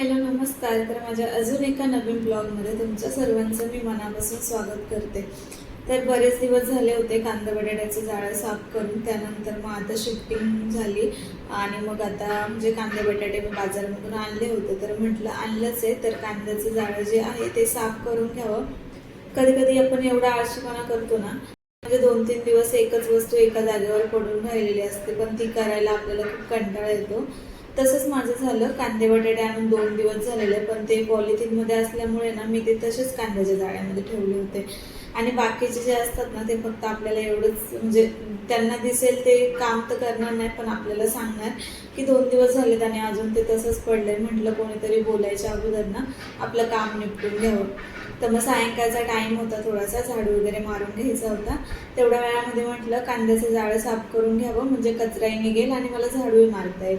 Hello नमस्कार. तर माझ्या अजून एका नवीन ब्लॉगमध्ये तुमच्या सर्वांचं मी मनापासून स्वागत करते. तर बरेच दिवस झाले होते कांदा बटाट्याचं जाळं साफ करून त्यानंतर मग आता शिफ्टिंग झाली. आणि मग आता म्हणजे कांदे बटाटे मी बाजारामधून आणले होते तर म्हटलं आणलंच आहे. तर कांद्याचं जाळं जे आहे ते साफ करून घ्यावं. कधी कधी आपण एवढा आळशीपणा करतो ना म्हणजे दोन तीन दिवस एकच वस्तू एका जागेवर पडून राहिलेली असते पण ती करायला आपल्याला खूप कंटाळा येतो. तसंच माझं झालं. कांदे बटाटे आणून दोन दिवस झालेले पण ते पॉलिथिनमध्ये असल्यामुळे ना मी ते तसेच कांद्याच्या जाळ्यामध्ये ठेवले होते. आणि बाकीचे जे असतात ना ते फक्त आपल्याला एवढंच म्हणजे त्यांना दिसेल ते काम तर करणार नाही पण आपल्याला सांगणार की दोन दिवस झालेत आणि अजून ते तसंच पडलंय म्हटलं कोणीतरी बोलायच्या अगोदर ना आपलं काम निपटून घ्यावं. तर मग सायंकाळचा टाईम होता थोडासा झाडू वगैरे मारून घ्यायचा होता. तेवढ्या वेळामध्ये म्हटलं कांद्याचं जाळं साफ करून घ्यावं म्हणजे कचराही निघेल आणि मला झाडूही मारता येईल.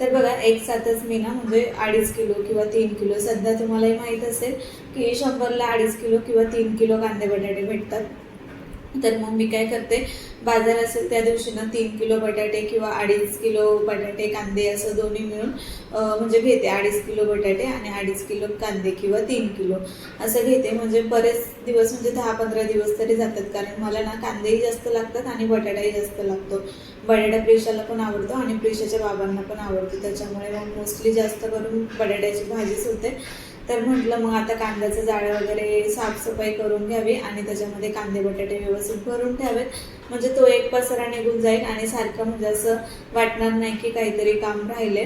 तर बघा एक साथच मी ना म्हणजे अडीच किलो किंवा तीन किलो सध्या तुम्हालाही माहीत असेल की शंभरला अडीच किलो किंवा तीन किलो कांदे बटाटे भेटतात. तर मग मी काय करते बाजार असेल त्या दिवशी ना तीन किलो बटाटे किंवा अडीच किलो बटाटे कांदे असं दोन्ही मिळून म्हणजे घेते. अडीच किलो बटाटे आणि अडीच किलो कांदे किंवा तीन किलो असं घेते. म्हणजे बरेच दिवस म्हणजे दहा पंधरा दिवस तरी जातात. कारण मला ना कांदेही जास्त लागतात आणि बटाटाही जास्त लागतो. बटाटा प्रेशाला पण आवडतो आणि प्रेशाच्या बाबांना पण आवडतो. त्याच्यामुळे मग मोस्टली जास्त करून बटाट्याची भाजीच होते. तर म्हटलं मग आता कांद्याचं जाळं वगैरे साफसफाई करून घ्यावी आणि त्याच्यामध्ये कांदे बटाटे व्यवस्थित भरून ठेवावेत. म्हणजे तो एक पसरा निघून जाईल आणि सारखं म्हणजे असं वाटणार नाही की काहीतरी काम राहिले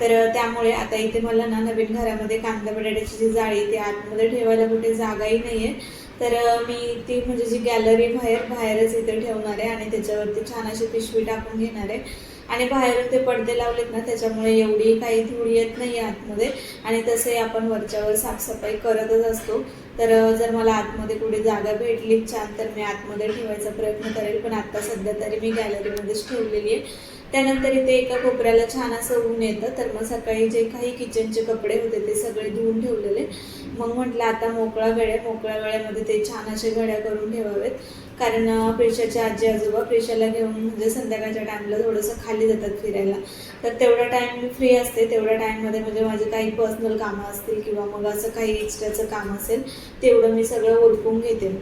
तर त्यामुळे आता इथे मला ना नवीन घरामध्ये कांदा बटाट्याची जी जाळी ती आतमध्ये ठेवायला कुठे जागाही नाही आहे तर मी ती म्हणजे जी गॅलरी बाहेर बाहेरच इथे ठेवणार आहे आणि त्याच्यावरती छान अशी पिशवी टाकून घेणार आहे. आणि बाहेरून ते पडदे लावलेत ना त्याच्यामुळे एवढी काही धूळ येत नाही आतमध्ये. आणि तसे आपण वरच्यावर साफसफाई करतच असतो. तर जर मला आतमध्ये कुठे जागा भेटली छान तर मी आतमध्ये ठेवायचा प्रयत्न करेल. पण आता सध्या तरी मी गॅलरीमध्येच ठेवलेली आहे. त्यानंतर इथे एका कोपऱ्याला छान असं ऊन येतं. तर मग सकाळी जे काही किचनचे कपडे होते ते सगळे धुवून ठेवलेले. मग म्हटलं आता मोकळा वेळ आहे. मोकळ्या वेळेमध्ये ते छान असे घड्या करून ठेवावेत. कारण प्रेशाचे आजी आजोबा प्रेशाला घेऊन म्हणजे संध्याकाळच्या टाईमला थोडंसं खाली जातात फिरायला. तर तेवढा टाईम मी फ्री असते. तेवढ्या टाईममध्ये म्हणजे माझे काही पर्सनल कामं असतील किंवा मग असं काही एक्स्ट्राचं काम असेल तेवढं मी सगळं ओळखून घेते.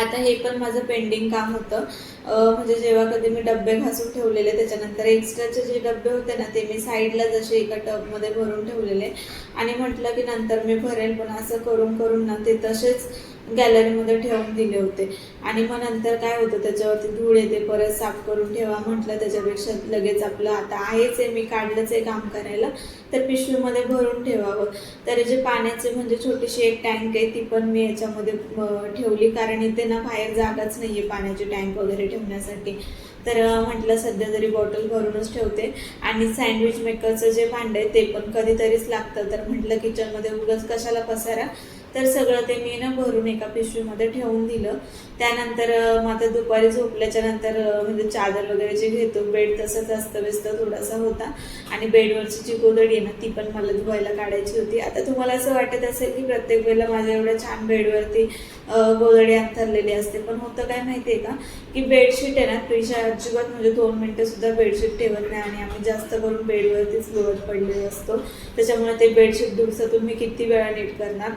आता हे पण माझं पेंडिंग काम होतं. म्हणजे जेव्हा कधी मी डबे घासून ठेवलेले त्याच्यानंतर एक्स्ट्राचे जे डबे होते ना ते मी साईडला जसे एका टबमध्ये भरून ठेवलेले. आणि म्हटलं की नंतर मी भरेल पण असं करून करून ना ते तसेच गॅलरीमध्ये ठेवून दिले होते. आणि मग नंतर काय होतं त्याच्यावरती धूळ येते परत साफ करून ठेवा म्हटलं त्याच्यापेक्षा लगेच आपलं आता आहेच आहे मी काढलंच आहे काम करायला तर पिशवीमध्ये भरून ठेवावं. तर जे पाण्याचे म्हणजे छोटीशी एक टँक आहे ती पण मी याच्यामध्ये ठेवली कारण इथे ना बाहेर जागाच नाही आहे पाण्याची टँक वगैरे ठेवण्यासाठी. तर म्हटलं सध्या जरी बॉटल भरूनच ठेवते. आणि सँडविच मेकरचं जे भांडं आहे ते पण कधीतरीच लागतं. तर म्हटलं किचनमध्ये उगाच कशाला पसारा? तर सगळं ते मी ना भरून एका पिशवीमध्ये ठेवून दिलं. त्यानंतर अं, मग आता दुपारी झोपल्याच्या नंतर म्हणजे चादर वगैरे जे घेतो बेड तसंच अस्तव्यस्त थोडासा होता. आणि बेडवरची जी गोदडी आहे ना ती पण मला धुवायला काढायची होती. आता तुम्हाला असं वाटत असेल की प्रत्येक वेळेला माझ्या एवढ्या छान बेडवरती गोदडी अंथरलेली असते पण होतं काय माहिती आहे का? की बेडशीट आहे ना पिशा अजिबात म्हणजे दोन मिनटं सुद्धा बेडशीट ठेवत नाही आणि आम्ही जास्त करून बेडवरतीच लोळत पडलेलो असतो. त्याच्यामुळे ते बेडशीट दिवसातून मी किती वेळा नीट करणार?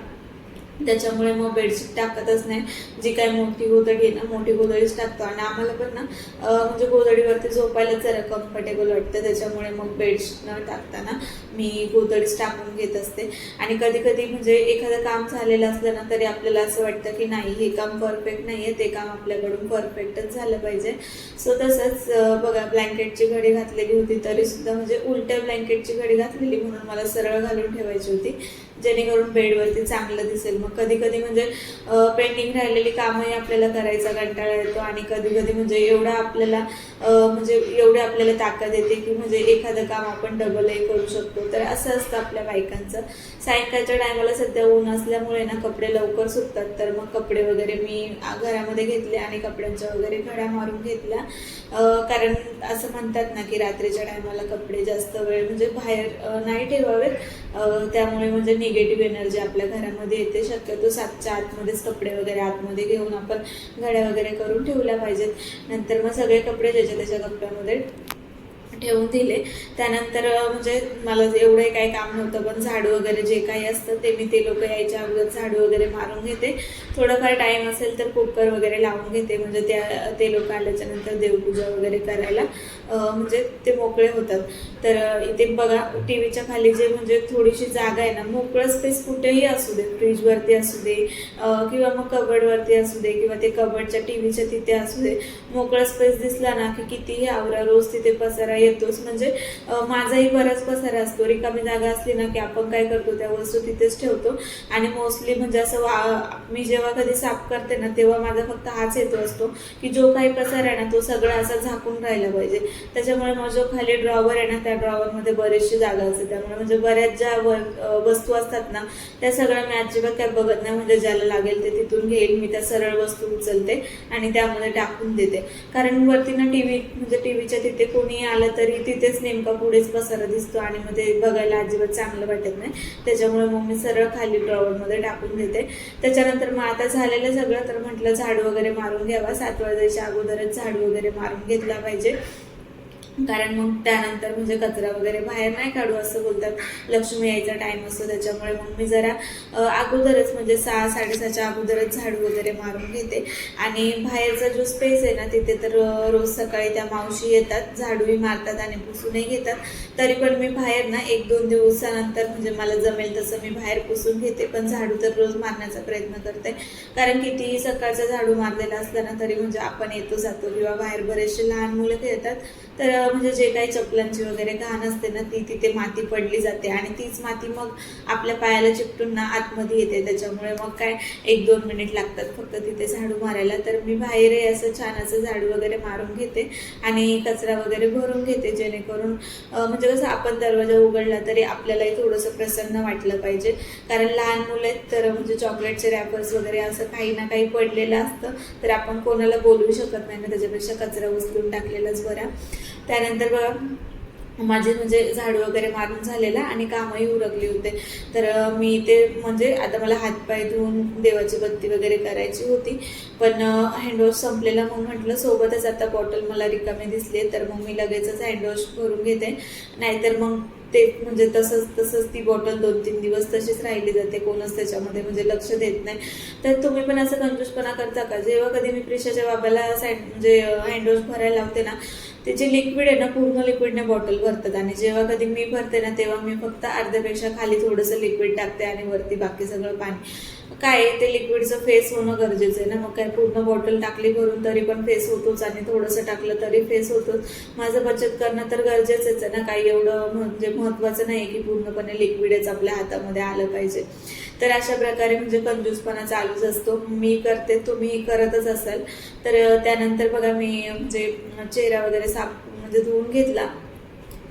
त्याच्यामुळे मग बेडशीट टाकतच नाही. जी काय मोठी गोदडी आहे ना मोठी गोदडीच टाकतो. आणि आम्हाला पण ना म्हणजे गोदडीवरती झोपायला जरा कम्फर्टेबल वाटतं. त्याच्यामुळे मग बेडशीट न टाकताना मी गोदडीच टाकून घेत असते. आणि कधी कधी म्हणजे एखादं काम झालेलं असलं ना तरी आपल्याला असं वाटतं की नाही हे काम परफेक्ट नाही आहे ते काम आपल्याकडून परफेक्टच झालं पाहिजे. सो तसंच बघा ब्लँकेटची घडी घातलेली होती तरी सुद्धा म्हणजे उलट्या ब्लँकेटची घडी घातलेली म्हणून मला सरळ घालून ठेवायची होती. जेणेकरून बेडवरती चांगलं दिसेल मग कधी कधी म्हणजे पेंडिंग राहिलेली कामही आपल्याला करायचा कंटाळा येतो आणि कधी कधी म्हणजे एवढा आपल्याला म्हणजे एवढे आपल्याला ताकद येते की म्हणजे एखादं काम आपण डबलही करू शकतो. तर असं असतं आपल्या बायकांचं. सायंकाळच्या टायमाला सध्या ऊन असल्यामुळे ना कपडे लवकर सुकतात. तर मग कपडे वगैरे मी घरामध्ये घेतले आणि कपड्यांच्या वगैरे घड्या मारून घेतल्या. कारण असं म्हणतात ना की रात्रीच्या टायमाला कपडे जास्त वेळ म्हणजे बाहेर नाही ठेवावेत. त्यामुळे म्हणजे निगेटिव्ह एनर्जी आपल्या घरामध्ये येते. शक्यतो सातच्या आतमध्येच कपडे वगैरे आतमध्ये घेऊन आपण घड्या वगैरे करून ठेवल्या पाहिजेत. नंतर मग सगळे कपडे ज्याच्या त्याच्या कपड्यामध्ये ठेवून दिले. त्यानंतर म्हणजे मला एवढं काही काम नव्हतं पण झाडू वगैरे जे काही असतं ते मी ते लोक यायच्या अगोदर झाडू वगैरे मारून घेते. थोडंफार टाईम असेल तर कुकर वगैरे लावून घेते. म्हणजे त्या ते लोक आल्याच्यानंतर देवपूजा वगैरे करायला म्हणजे ते मोकळे होतात. तर इथे बघा टी व्हीच्या खाली जे म्हणजे थोडीशी जागा आहे ना मोकळं स्पेस कुठेही असू दे. फ्रीजवरती असू दे किंवा मग कबडवरती असू दे किंवा ते कबडच्या टी व्हीच्या तिथे असू दे. मोकळा स्पेस दिसला ना की कितीही आवरा रोज तिथे पसारा येतोच. म्हणजे माझाही बराच पसारा असतो. रिकामी जागा असली ना की आपण काय करतो त्या वस्तू तिथेच ठेवतो. आणि मोस्टली म्हणजे असं वा मी जेव्हा जेव्हा कधी साफ करते ना तेव्हा माझा फक्त हाच येतो असतो की जो काही पसारा आहे ना तो सगळा असा झाकून राहिला पाहिजे. त्याच्यामुळे मग जो खाली ड्रॉवर आहे ना त्या ड्रॉवरमध्ये बरेचशी जागा असते. त्यामुळे म्हणजे बऱ्याच ज्या वस्तू असतात ना त्या सगळ्या मी अजिबात काय बघत नाही. म्हणजे ज्याला लागेल ते तिथून घेईल. मी त्या सरळ वस्तू उचलते आणि त्यामध्ये टाकून देते. कारण वरती ना टी व्ही म्हणजे टी व्हीच्या तिथे कोणी आलं तरी तिथेच नेमका पुढेच पसारा दिसतो आणि मग ते बघायला अजिबात चांगलं वाटत नाही. त्याच्यामुळे मग मी सरळ खाली ड्रॉवरमध्ये टाकून देते. त्याच्यानंतर मग आता झालेलं सगळं तर म्हटलं झाड वगैरे मारून घ्यावा. सात वाजायच्या अगोदरच झाड वगैरे मारून घेतला पाहिजे. कारण मग त्यानंतर म्हणजे कचरा वगैरे बाहेर नाही काढू असं बोलतात. लक्ष्मी यायचा टाइम असतो त्याच्यामुळे मग मी जरा अगोदरच म्हणजे सहा साडेसहाच्या अगोदरच झाडू वगैरे मारून घेते. आणि बाहेरचा जो स्पेस आहे ना तिथे तर रोज सकाळी त्या मावशी येतात झाडूही मारतात आणि पुसूनही घेतात. तरी पण मी बाहेर ना एक दोन दिवसानंतर म्हणजे मला जमेल तसं मी बाहेर पुसून घेते. पण झाडू तर रोज मारण्याचा प्रयत्न करते. कारण कितीही सकाळचा झाडू मारलेला असला ना तरी म्हणजे आपण येतो जातो किंवा बाहेर बरेचसे लहान मुलं खेळतात. तर म्हणजे जे काही चपलांची वगैरे घाण असते ना ती तिथे माती पडली जाते आणि तीच माती मग आपल्या पायाला चिपटून ना आतमध्ये येते. त्याच्यामुळे मग काय एक दोन मिनिट लागतात फक्त तिथे झाडू मारायला. तर मी बाहेरही असं छान असं झाडू वगैरे मारून घेते आणि कचरा वगैरे भरून घेते जेणेकरून म्हणजे कसं आपण दरवाजा उघडला तरी आपल्यालाही थोडंसं प्रसन्न वाटलं पाहिजे. कारण लहान मुलं आहेत तर म्हणजे चॉकलेटचे रॅपर्स वगैरे असं काही ना काही पडलेलं असतं. तर आपण कोणाला बोलवू शकत नाही ना त्याच्यापेक्षा कचरा उचलून टाकलेलाच बरा. त्यानंतर बघा माझे म्हणजे झाडू वगैरे मारून झालेला आणि कामही उरकली होते. तर मी ते म्हणजे आता मला हातपाय धुवून देवाची बत्ती वगैरे करायची होती. पण हँडवॉश संपलेला मग म्हटलं सोबतच आता बॉटल मला रिकामी दिसली तर मग मी लगेचच हँडवॉश भरून घेते. नाहीतर मग ते म्हणजे तसंच तसंच ती बॉटल दोन तीन दिवस तशीच राहिली जाते. कोणच त्याच्यामध्ये म्हणजे लक्ष देत नाही. तर तुम्ही पण असं कंजूसपणा करता का? जेव्हा कधी मी प्रिशाच्या बाबाला सँड म्हणजे हँडवॉश भरायला लावते ना ते जे लिक्विड आहे ना पूर्ण लिक्विडने बॉटल भरतात. आणि जेव्हा कधी मी भरते ना तेव्हा मी फक्त अर्ध्यापेक्षा खाली थोडंसं लिक्विड टाकते आणि वरती बाकी सगळं पाणी. काय ते लिक्विडचं फेस होणं गरजेचं आहे ना? मग काय पूर्ण बॉटल टाकली भरून तरी पण फेस होतोच आणि थोडंसं टाकलं तरी फेस होतोच. माझं बचत करणं तर गरजेचंच आहे ना? काही एवढं म्हणजे महत्त्वाचं नाही की पूर्णपणे लिक्विडच आपल्या हातामध्ये आलं पाहिजे. तर अशा प्रकारे म्हणजे कंजूसपणा चालूच असतो. मी करते तुम्ही करतच असाल. तर त्यानंतर बघा मी म्हणजे चेहरा वगैरे साफ म्हणजे धुवून घेतला.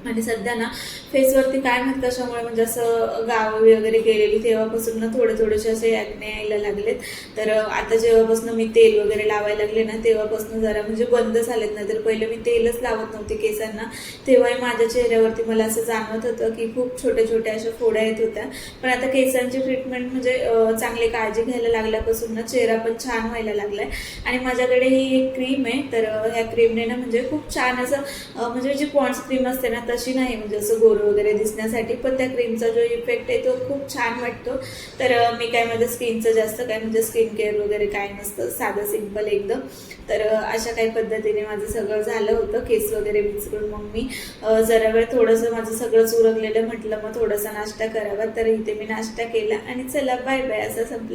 आणि सध्या ना फेसवरती काय माहीत कशामुळे? म्हणजे असं गावी वगैरे गेलेली तेव्हापासून ना थोडे थोडेसे असे ॲक्ने यायला लागलेत. तर आता जेव्हापासून मी तेल वगैरे लावायला लागले ना तेव्हापासून जरा म्हणजे बंद झालेत. ना तर पहिले मी तेलच लावत नव्हते केसांना. तेव्हाही माझ्या चेहऱ्यावरती मला असं जाणवत होतं की खूप छोट्या छोट्या अशा फोड्या येत होत्या. पण आता केसांची ट्रीटमेंट म्हणजे चांगली काळजी घ्यायला लागल्यापासून ना चेहरा पण छान व्हायला लागलाय. आणि माझ्याकडे ही एक क्रीम आहे. तर ह्या क्रीमने ना म्हणजे खूप छान असं म्हणजे जी पॉन्ड्स क्रीम असते ना तर तशी नाही म्हणजे असं गोरं वगैरे दिसण्यासाठी पण त्या क्रीमचा जो इफेक्ट आहे तो खूप छान वाटतो. तर मी काय माझ्या स्किनचं जास्त काय म्हणजे स्किन केअर वगैरे काय नसतं साधं सिंपल एकदम. तर अशा काही पद्धतीने माझं सगळं झालं होतं केस वगैरे विचारून मग मी जरा वेळ थोडंसं माझं सगळंच उरकलेलं म्हटलं मग थोडासा नाश्ता करावा तर इथे मी नाश्ता केला आणि चला बाय बाय असं संपलं.